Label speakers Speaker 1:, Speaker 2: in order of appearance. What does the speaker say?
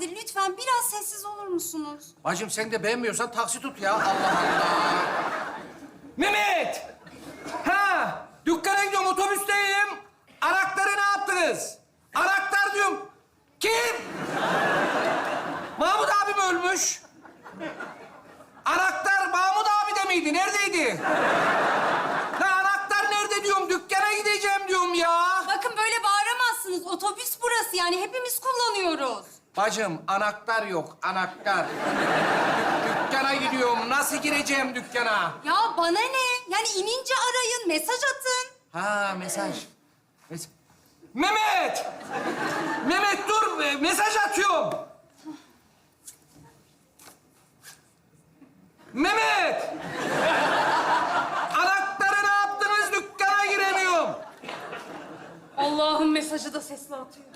Speaker 1: beyefendi lütfen biraz sessiz olur musunuz?
Speaker 2: Bacım sen de beğenmiyorsan taksi tut ya. Allah Allah. Mehmet! Ha! Dükkana gidiyorum, otobüsteyim. Anahtarı ne yaptınız? Anahtar diyorum. Kim? Mahmut abim ölmüş. Anahtar Mahmut abi de miydi? Neredeydi? La anahtar nerede diyorum? Dükkana gideceğim diyorum ya.
Speaker 1: Bakın böyle bağıramazsınız. Otobüs burası yani hepimiz kullanıyoruz.
Speaker 2: Bacım anahtar yok, anahtar. dükkana gidiyorum. Nasıl gireceğim dükkana?
Speaker 1: Ya bana ne? Yani inince arayın, mesaj atın.
Speaker 2: Ha mesaj. Mes Mehmet! Mehmet dur, e, mesaj atıyorum. Mehmet! Anahtarı ne yaptınız? Dükkana giremiyorum.
Speaker 1: Allah'ın mesajı da sesli atıyor.